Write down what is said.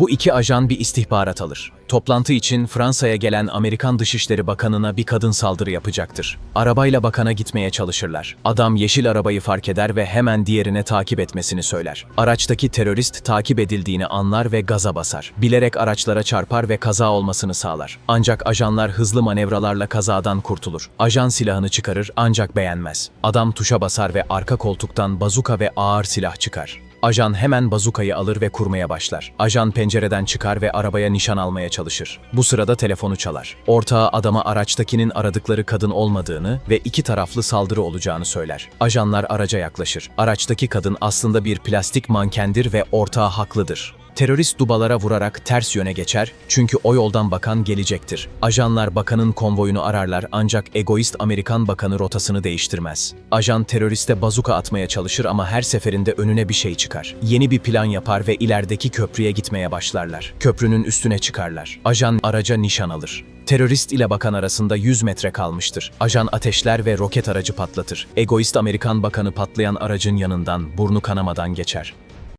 Bu iki ajan bir istihbarat alır. Toplantı için Fransa'ya gelen Amerikan Dışişleri Bakanı'na bir kadın saldırı yapacaktır. Arabayla bakana gitmeye çalışırlar. Adam yeşil arabayı fark eder ve hemen diğerine takip etmesini söyler. Araçtaki terörist takip edildiğini anlar ve gaza basar. Bilerek araçlara çarpar ve kaza olmasını sağlar. Ancak ajanlar hızlı manevralarla kazadan kurtulur. Ajan silahını çıkarır ancak beğenmez. Adam tuşa basar ve arka koltuktan bazuka ve ağır silah çıkar. Ajan hemen bazukayı alır ve kurmaya başlar. Ajan pencereden çıkar ve arabaya nişan almaya çalışır. Bu sırada telefonu çalar. Ortağı adama araçtakinin aradıkları kadın olmadığını ve iki taraflı saldırı olacağını söyler. Ajanlar araca yaklaşır. Araçtaki kadın aslında bir plastik mankendir ve ortağı haklıdır. Terörist dubalara vurarak ters yöne geçer çünkü o yoldan bakan gelecektir. Ajanlar bakanın konvoyunu ararlar ancak egoist Amerikan bakanı rotasını değiştirmez. Ajan teröriste bazuka atmaya çalışır ama her seferinde önüne bir şey çıkar. Yeni bir plan yapar ve ilerideki köprüye gitmeye başlarlar. Köprünün üstüne çıkarlar. Ajan araca nişan alır. Terörist ile bakan arasında 100 metre kalmıştır. Ajan ateşler ve roket aracı patlatır. Egoist Amerikan bakanı patlayan aracın yanından burnu kanamadan geçer.